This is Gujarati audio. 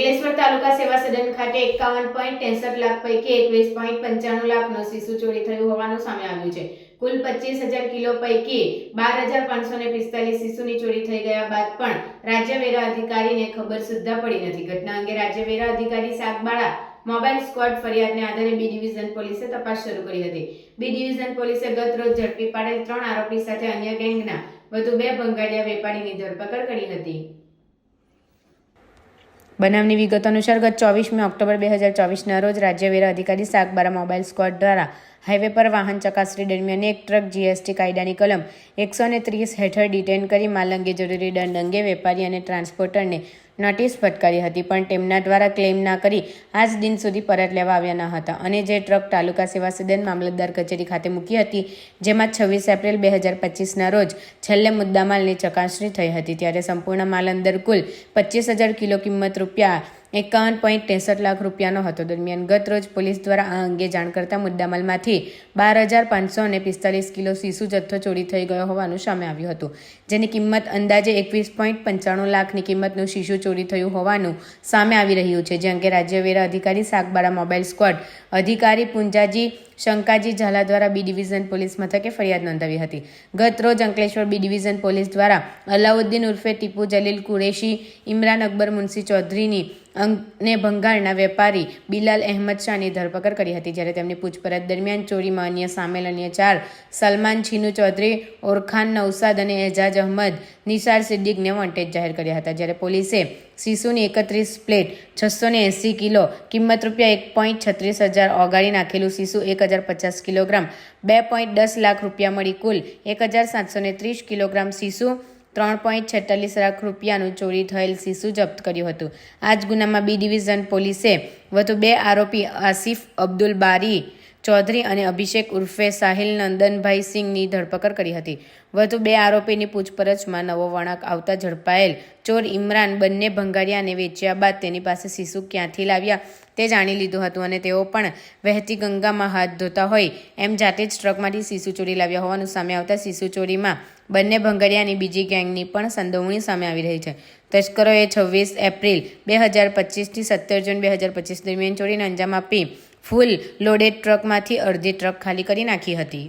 અંકલેશ્વર તાલુકા સેવા સદન ખાતે એકાવન પોઈન્ટ ત્રેસઠ લાખ પૈકી એકવીસ પોઈન્ટ પંચાણું લાખનો શિશુ ચોરી થયું હોવાનું સામે આવ્યું છે. કુલ પચીસ હજાર કિલો પૈકી બાર હજાર પાંચસો ને પિસ્તાલીસ શિશુની ચોરી થઈ ગયા બાદ પણ રાજ્ય વેરા અધિકારીને ખબર સુદ્ધા પડી નથી. ઘટના અંગે રાજ્ય વેરા અધિકારી સાગબાળા મોબાઈલ સ્ક્વોડ ફરિયાદને આધારે બી ડિવિઝન પોલીસે તપાસ શરૂ કરી હતી. બી ડિવિઝન પોલીસે ગત રોજ ઝડપી પાડેલ ત્રણ આરોપી સાથે અન્ય ગેંગના વધુ બે ભંગાડિયા વેપારીની ધરપકડ કરી હતી. બનાવની વિગત અનુસાર ગત ચોવીસમી ઓક્ટોબર બે હજાર ચોવીસના રોજ રાજ્ય વેરા અધિકારી સાગબારા મોબાઈલ સ્ક્વોડ દ્વારા હાઈવે પર વાહન ચકાસણી દરમિયાન એક ટ્રક જીએસટી કાયદાની કલમ એકસો ને ત્રીસ હેઠળ ડિટેન કરી માલ અંગે જરૂરી દંડ અંગે વેપારી અને ટ્રાન્સપોર્ટરને નોટિસ ફટકારી હતી, પણ તેમના દ્વારા ક્લેમ ના કરી આજ દિન સુધી પરત લેવા આવ્યા ન હતા. અને જે ટ્રક તાલુકા સેવા સદન મામલતદાર કચેરી ખાતે મૂકી હતી, જેમાં છવ્વીસ એપ્રિલ બે હજાર પચીસના રોજ છેલ્લે મુદ્દામાલની ચકાસણી થઈ હતી, ત્યારે સંપૂર્ણ માલ અંદર કુલ પચીસ હજાર કિલો કિંમત રૂપિયા એકાવન પોઈન્ટ ત્રેસઠ લાખ રૂપિયાનો હતો. દરમિયાન ગત રોજ પોલીસ દ્વારા આ અંગે જાણ કરતા મુદ્દામાલમાંથી બાર હજાર પાંચસો અને પિસ્તાલીસ કિલો શીશુ જથ્થો ચોરી થઈ ગયો હોવાનું સામે આવ્યું હતું. જેની કિંમત અંદાજે એકવીસ પોઈન્ટ પંચાણું લાખની કિંમતનું શીશુ ચોરી થયું હોવાનું સામે આવી રહ્યું છે. જે અંગે રાજ્ય વેરા અધિકારી સાગબારા મોબાઈલ સ્ક્વોડ અધિકારી પુંજાજી શંકાજી ઝાલા દ્વારા બી ડિવિઝન પોલીસ મથકે ફરિયાદ નોંધાવી હતી. ગત રોજ અંકલેશ્વર બી ડિવિઝન પોલીસ દ્વારા અલાઉદ્દીન ઉર્ફે ટીપુ જલીલ કુરેશી, ઇમરાન અકબર મુનશી ચૌધરીની અને ભંગારના વેપારી બિલાલ અહેમદ શાહની ધરપકડ કરી હતી, જ્યારે તેમની પૂછપરછ દરમિયાન ચોરીમાં અન્ય સામેલ અન્ય ચાર, સલમાન છીનુ ચૌધરી, ઓરખાન નૌસાદ અને એજાજ અહમદ, નિસાર સિદ્દીકને વોન્ટેજ જાહેર કર્યા હતા, જ્યારે પોલીસે શિશુની એકત્રીસ પ્લેટ છસો ને એંસી કિલો, કિંમત રૂપિયા એક પોઈન્ટ છત્રીસ હજાર ઓગાળી નાખેલું શિશુ એક હજાર પચાસ કિલોગ્રામ, બે પોઈન્ટ દસ લાખ રૂપિયા મળી કુલ એક હજાર સાતસો ને ત્રીસ કિલોગ્રામ શિશુ ત્રણ પોઈન્ટ છેતાલીસ લાખ રૂપિયાનું ચોરી થયેલ શિશુ જપ્ત કર્યું હતું. આ જ ગુનામાં બી ડિવિઝન પોલીસે વધુ બે આરોપી આસિફ અબ્દુલ બારી ચૌધરી અને અભિષેક ઉર્ફે સાહિલ નંદનભાઈ સિંહની ધરપકડ કરી હતી. વધુ બે આરોપીની પૂછપરછમાં નવો વળાંક આવતા ઝડપાયેલ ચોર ઇમરાન બંને ભંગારિયાને વેચ્યા બાદ તેની પાસે શિશુ ક્યાંથી લાવ્યા? તે જાણી લીધું હતું અને તેઓ પણ વહેતી ગંગામાં હાથ ધોતા હોય એમ જાતે જ ટ્રકમાંથી શિશુ ચોરી લાવ્યા હોવાનું સામે આવતા શિશુ ચોરીમાં બંને ભંગડિયાની બીજી ગેંગની પણ સંડોવણી સામે આવી રહી છે. તસ્કરોએ છવ્વીસ એપ્રિલ બે હજાર પચીસથી સત્તર જૂન બે હજાર પચીસ દરમિયાન ચોરીને અંજામ આપી ફૂલ લોડેડ ટ્રકમાંથી અડધી ટ્રક ખાલી કરી નાખી હતી.